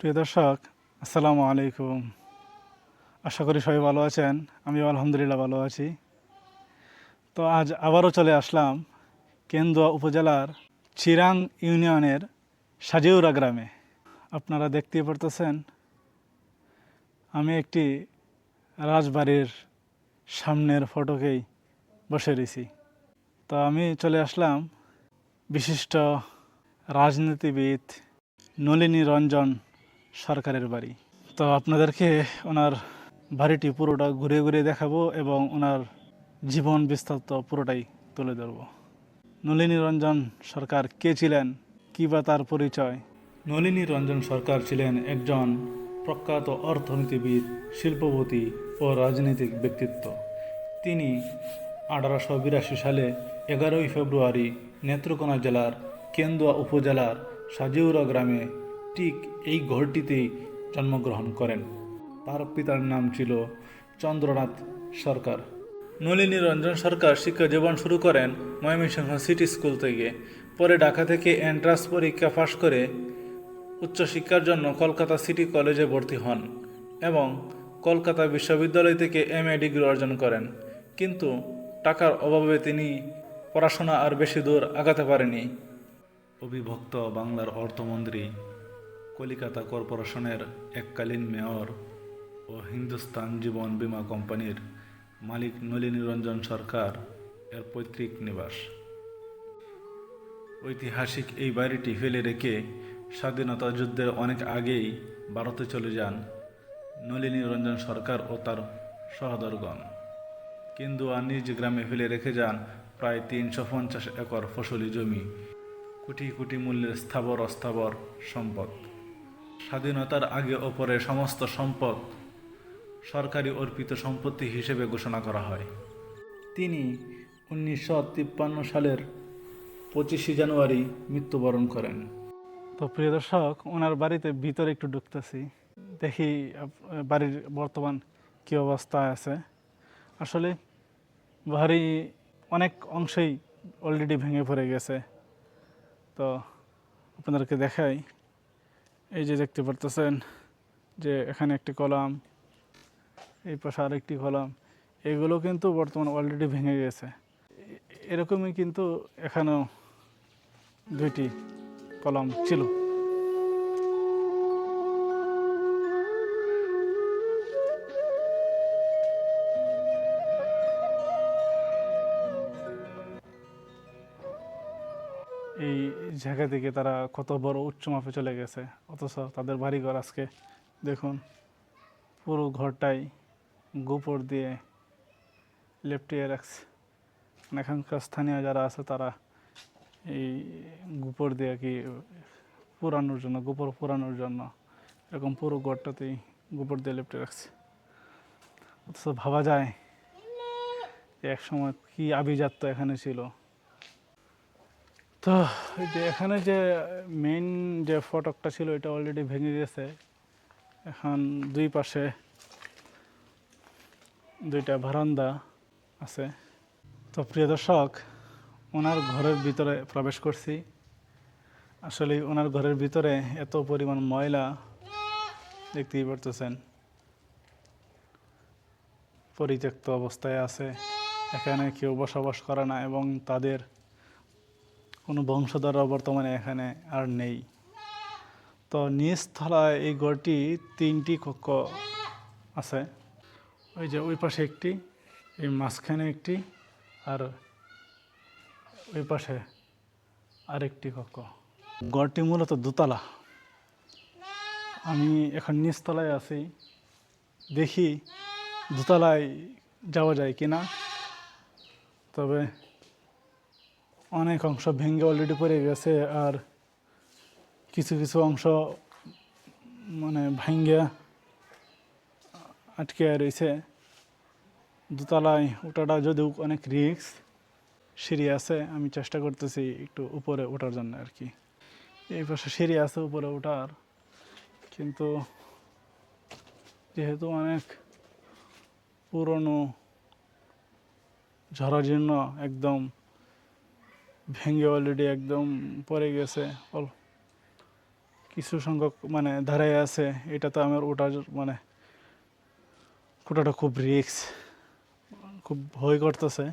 প্রিয় দর্শক, আসসালামু আলাইকুম। আশা করি সবাই ভালো আছেন। আমিও আলহামদুলিল্লাহ ভালো আছি। তো আজ আবারও চলে আসলাম কেন্দুয়া উপজেলার চিরাং ইউনিয়নের সাজিউরা গ্রামে। আপনারা দেখতেই পারতেছেন, আমি একটি রাজবাড়ির সামনের ফটোকেই বসে রয়েছি। তো আমি চলে আসলাম বিশিষ্ট রাজনীতিবিদ নলিনী রঞ্জন সরকারের বাড়ি। তো আপনাদেরকে ওনার বাড়িটি পুরোটা ঘুরে ঘুরে দেখাবো এবং ওনার জীবন বিস্তারিত পুরোটাই তুলে ধরবো। নলিনী রঞ্জন সরকার কে ছিলেন? কী বা তার পরিচয়? নলিনী রঞ্জন সরকার ছিলেন একজন প্রখ্যাত অর্থনীতিবিদ, শিল্পপতি ও রাজনৈতিক ব্যক্তিত্ব। তিনি আঠারোশো বিরাশি সালে এগারোই ফেব্রুয়ারি নেত্রকোনা জেলার কেন্দুয়া উপজেলার সাজিউরা গ্রামে ঠিক এই ঘরটিতেই জন্মগ্রহণ করেন। তার পিতার নাম ছিল চন্দ্রনাথ সরকার। নলিনী রঞ্জন সরকার শিক্ষা জীবন শুরু করেন ময়মনসিংহ সিটি স্কুল থেকে। পরে ঢাকা থেকে এন্ট্রান্স পরীক্ষা পাশ করে উচ্চশিক্ষার জন্য কলকাতা সিটি কলেজে ভর্তি হন এবং কলকাতা বিশ্ববিদ্যালয় থেকে এম এ ডিগ্রি অর্জন করেন। কিন্তু টাকার অভাবে তিনি পড়াশোনা আর বেশি দূর আগাতে পারেনি অবিভক্ত বাংলার অর্থমন্ত্রী কলিকাতা কর্পোরেশনের এককালীন মেয়র ও হিন্দুস্তান জীবন বীমা কোম্পানির মালিক নলিনী রঞ্জন সরকার এর পৈতৃক নিবাস। ঐতিহাসিক এই বাড়িটি ফেলে রেখে স্বাধীনতা যুদ্ধের অনেক আগেই ভারতে চলে যান নলিনী রঞ্জন সরকার ও তার সহদরগণ। কিন্তু আর নিজ গ্রামে ফেলে রেখে যান প্রায় তিনশো পঞ্চাশ একর ফসলি জমি। কোটি কোটি মূল্যের স্থাবর অস্থাবর সম্পদ। স্বাধীনতার আগে ওপরে সমস্ত সম্পদ সরকারি অর্পিত সম্পত্তি হিসেবে ঘোষণা করা হয়। তিনি উনিশশো তিপ্পান্ন সালের পঁচিশে জানুয়ারি মৃত্যুবরণ করেন। তো প্রিয় দর্শক, ওনার বাড়িতে ভিতরে একটু ঢুকতেছি। দেখি বাড়ির বর্তমান কী অবস্থা আছে। আসলে বাড়ি অনেক অংশেই অলরেডি ভেঙে পড়ে গেছে। তো আপনাদেরকে দেখাই এই যে দেখতে পারতেছেন যে এখানে একটি কলাম, এই পাশে আরেকটি কলাম, এগুলো কিন্তু বর্তমানে অলরেডি ভেঙে গেছে। এরকমই কিন্তু এখানেও দুইটি কলাম ছিল। জায়গা থেকে তারা কত বড় উচ্চ মাপে চলে গেছে, অথচ তাদের বাড়িঘর আজকে দেখুন, পুরো ঘরটাই গোপর দিয়ে লেপটিয়ে রাখছে। মানে এখানকার স্থানীয় যারা আছে তারা এই গোপর দিয়ে কি পুরানোর জন্য, গোপর পুরানোর জন্য এরকম পুরো ঘরটাতেই গোপর দিয়ে লেপটে রাখছে। অথচ ভাবা যায় যে এক সময় কি আভিজাত্য এখানে ছিল। তো যে এখানে যে মেইন যে ফটকটা ছিল, এটা অলরেডি ভেঙে গেছে। এখন দুই পাশে দুইটা বারান্দা আছে। তো প্রিয় দর্শক, ওনার ঘরের ভিতরে প্রবেশ করছি। আসলে ওনার ঘরের ভিতরে এত পরিমাণ ময়লা দেখতেই পারতেছেন। পরিত্যক্ত অবস্থায় আছে। এখানে কেউ বসবাস করে না এবং তাদের কোনো বংশধররা বর্তমানে এখানে আর নেই। তো নিচতলায় এই ঘরটি তিনটি কক্ষ আছে। ওই যে ওই পাশে একটি, এই মাঝখানে একটি আর ওই পাশে আরেকটি কক্ষ। গড়টি মূলত দোতলা। আমি এখন নিচতলায় আছি। দেখি দোতলায় যাওয়া যায় কি না তবে অনেক অংশ ভেঙে অলরেডি পড়ে গেছে আর কিছু কিছু অংশ মানে ভাঙ্গা আটকে রয়েছে। দোতলায় ওঠাটা যদিও অনেক রিস্ক সিঁড়ি আছে, আমি চেষ্টা করতেছি একটু উপরে ওঠার জন্য আর কি। এই পাশে সিঁড়ি আছে উপরে ওঠার, কিন্তু যেহেতু অনেক পুরনো ঝরাজীর্ণ একদম ভেঙে অলরেডি একদম পড়ে গেছে, অল কিছু সংখ্যক মানে ধারায় আছে, এটা তো আমার ওটার মানে ওটাটা খুব রিক্স খুব ভয় করতেছে।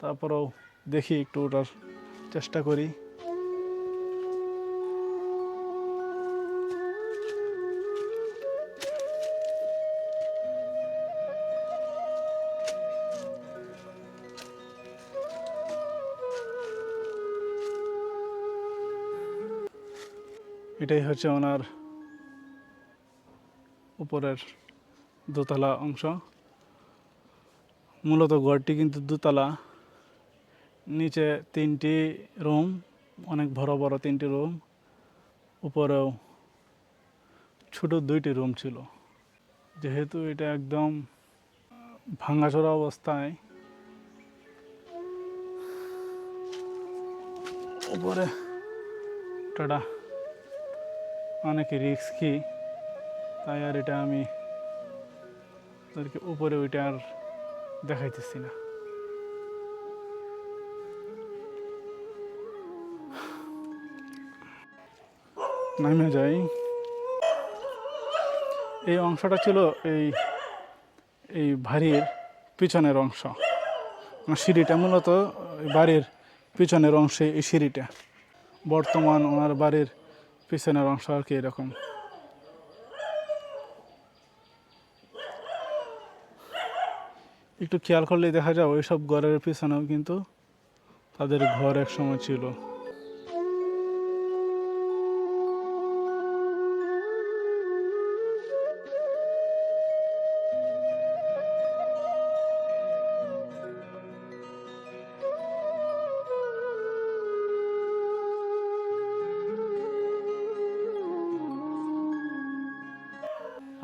তারপরেও দেখি একটু ওটার চেষ্টা করি। এটাই হচ্ছে ওনার উপরের দোতলা অংশ। মূলত ঘরটি কিন্তু দোতলা। নিচে তিনটি রুম, অনেক বড় বড় তিনটি রুম। উপরেও ছোট দুইটি রুম ছিল। যেহেতু এটা একদম ভাঙাচোরা অবস্থায়, উপরে টাটা। অনেক রিস্কি তাই আর এটা আমি তাদেরকে উপরে ওইটা আর দেখাইতেছি না। নামে যাই। এই অংশটা ছিল এই এই ভারির পিছনের অংশ। মানে সিঁড়িটা মূলত বাড়ির পিছনের অংশে এই সিঁড়িটা। বর্তমান ওনার বাড়ির পিছনের অংশ আর কি এরকম। একটু খেয়াল করলেই দেখা যায় ওইসব ঘরের পিছনেও কিন্তু তাদের ঘর এক সময় ছিল।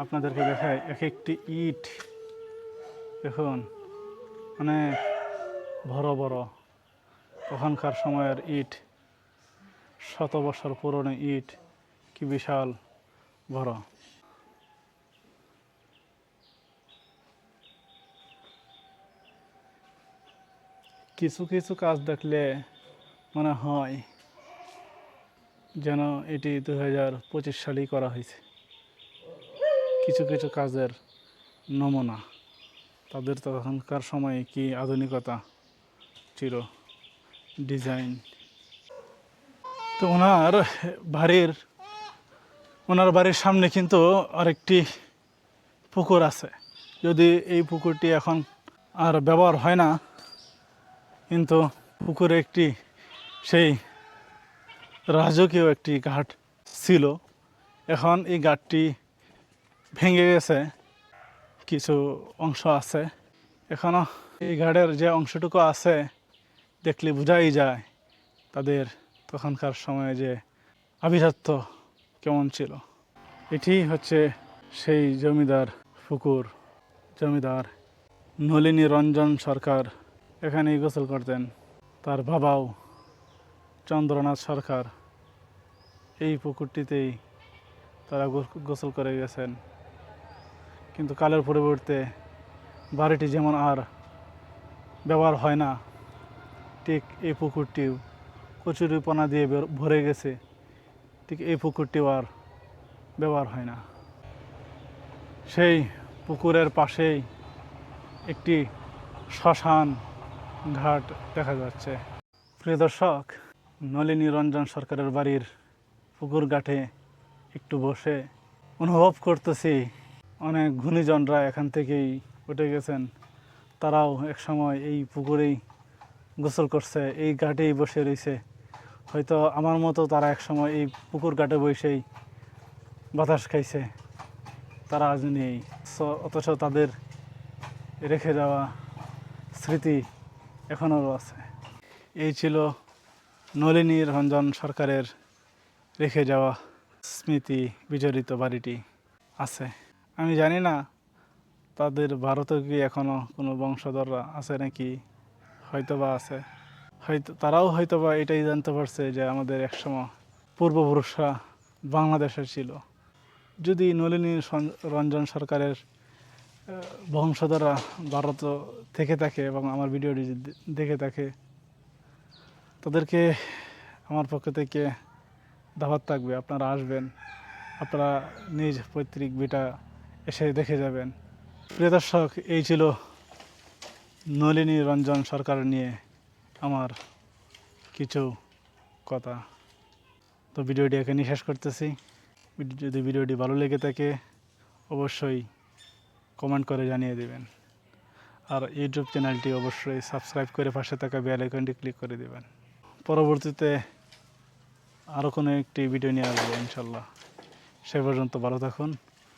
আপনাদেরকে দেখায় এক একটি ইট। দেখুন অনেক বড় বড়। তখনকার সময়ের ইট, শত বছর পুরনো ইট, কি বিশাল বড়। কিছু কিছু কাজ দেখলে মনে হয় যেন এটি দু হাজার পঁচিশ সালেই করা হয়েছে। কিছু কিছু কাজের নমুনা। তাদের তখনকার সময়ে কি আধুনিকতা? ছিল ডিজাইন। তো ওনার বাড়ির ওনার বাড়ির সামনে কিন্তু আরেকটি পুকুর আছে। যদি এই পুকুরটি এখন আর ব্যবহার হয় না, কিন্তু পুকুরে একটি সেই রাজকীয় একটি ঘাট ছিল, এখন এই ঘাটটি ভেঙে গেছে, কিছু অংশ আছে। এখনও এই ঘাটের যে অংশটুকু আছে, দেখলে বোঝাই যায় তাদের তখনকার সময়ে যে আভিজাত্য কেমন ছিল। এটি হচ্ছে সেই জমিদার পুকুর জমিদার নলিনী রঞ্জন সরকার এখানেই গোসল করতেন। তার বাবাও চন্দ্রনাথ সরকার। এই পুকুরটিতেই তারা গোসল করে গেছেন। কিন্তু কালের পরিবর্তে বাড়িটি যেমন আর ব্যবহার হয় না, ঠিক এই পুকুরটিও কচুরিপনা দিয়ে ভরে গেছে, ঠিক এই পুকুরটিও আর ব্যবহার হয় না। সেই পুকুরের পাশেই একটি শ্মশান ঘাট দেখা যাচ্ছে। প্রিয় দর্শক, নলিনী রঞ্জন সরকারের বাড়ির পুকুর ঘাটে একটু বসে অনুভব করতেছি অনেক ঘূর্ণিজনরা এখান থেকেই উঠে গেছেন। তারাও এক সময় এই পুকুরেই গোসল করছে, এই ঘাটেই বসে রয়েছে। হয়তো আমার মতো তারা এক সময় এই পুকুর ঘাটে বসেই বাতাস খাইছে। তারা আজ নেই। অথচ তাদের রেখে যাওয়া স্মৃতি এখনও আছে এই ছিল নলিনী রঞ্জন সরকারের রেখে যাওয়া স্মৃতি বিজড়িত বাড়িটি। আছে। আমি জানি না, তাদের ভারতে কি এখনও কোনো বংশধররা আছে নাকি? হয়তোবা আছে। হয়তো, তারাও হয়তোবা এটাই জানতে পারছে যে আমাদের একসময় পূর্বপুরুষরা বাংলাদেশের ছিল। যদি নলিনী রঞ্জন সরকারের বংশধররা ভারত থেকে থাকে এবং আমার ভিডিওটি দেখে থাকে, তাদেরকে আমার পক্ষ থেকে দাওয়াত থাকবে। আপনারা আসবেন, আপনারা নিজ পৈতৃক বিটা এসে দেখে যাবেন। প্রিয় দর্শক, এই ছিল নলিনী রঞ্জন সরকার নিয়ে আমার কিছু কথা। তো ভিডিওটি এখানে শেষ করতেছি। যদি ভিডিওটি ভালো লেগে থাকে, অবশ্যই কমেন্ট করে জানিয়ে দেবেন। আর ইউটিউব চ্যানেলটি অবশ্যই সাবস্ক্রাইব করে পাশে থাকা বেল আইকনটি ক্লিক করে দেবেন। পরবর্তীতে আরও কোনো একটি ভিডিও নিয়ে আসব ইনশাল্লাহ। সে পর্যন্ত ভালো থাকুন।